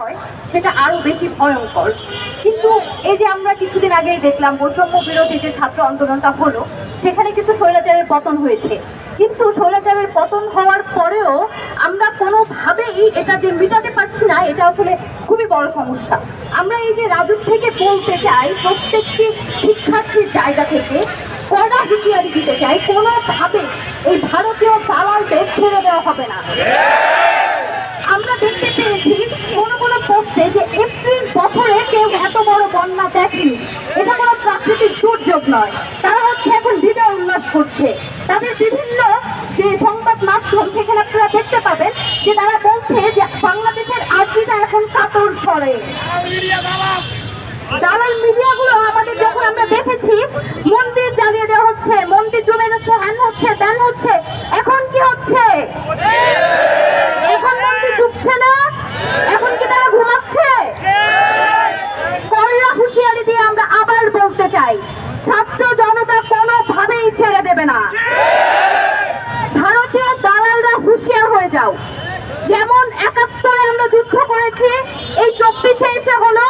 হয়, সেটা আরও বেশি ভয়ঙ্কর। কিন্তু এই যে আমরা কিছুদিন আগেই দেখলাম বৈষম্য বিরোধী যে ছাত্র আন্দোলনটা হলো, সেখানে কিন্তু স্বৈরাচারের পতন হয়েছে। কিন্তু স্বৈরাচারের পতন হওয়ার পরেও আমরা কোনোভাবেই এটা যে মেটাতে পারছি না, এটা আসলে খুবই বড় সমস্যা। আমরা এই যে রাজুর থেকে বলতে চাই, প্রত্যেকটি শিক্ষার্থীর জায়গা থেকে কড়া হুঁশিয়ারি দিতে চাই, কোনোভাবে এই ভারতীয় দালালদের ছেড়ে দেওয়া হবে না। আমরা দেখতে পেয়েছি কোন কোন পোস্টে যে এপ্রিল বছরে কেউ এত বড় বন্যা দেখেনি। এটা কোনো প্রাকৃতিক দুর্যোগ নয়। তারা হচ্ছে এখন বিজয় উল্লাস করছে। তাদের বিভিন্ন যে সংবাদ মাধ্যম সেখানে আপনারা দেখতে পাবেন, যে তারা বলছে যে বাংলাদেশের আর্জিটা এখন কাতর স্বরে দালাল মিডিয়াগুলো আমাদের যখন আমরা দেখেছি মন্দির জ্বালিয়ে দেওয়া হচ্ছে মন্দির ডুবে যাচ্ছে হ্যান হচ্ছে ত্যান হচ্ছে এখন কি হচ্ছে এখন মন্দির ডুবছে না এখন কি তারা ঘুমাচ্ছে কয়লা হুঁশিয়ারি দিয়ে আমরা আবার বলতে চাই। ছাত্র জনতা কোনোভাবেই ছেড়ে দেবে না। ভারতীয় দালালরা হুঁশিয়ার হয়ে যাও। যেমন একাত্তরে আমরা যুদ্ধ করেছি, এই চব্বিশে এসে হলো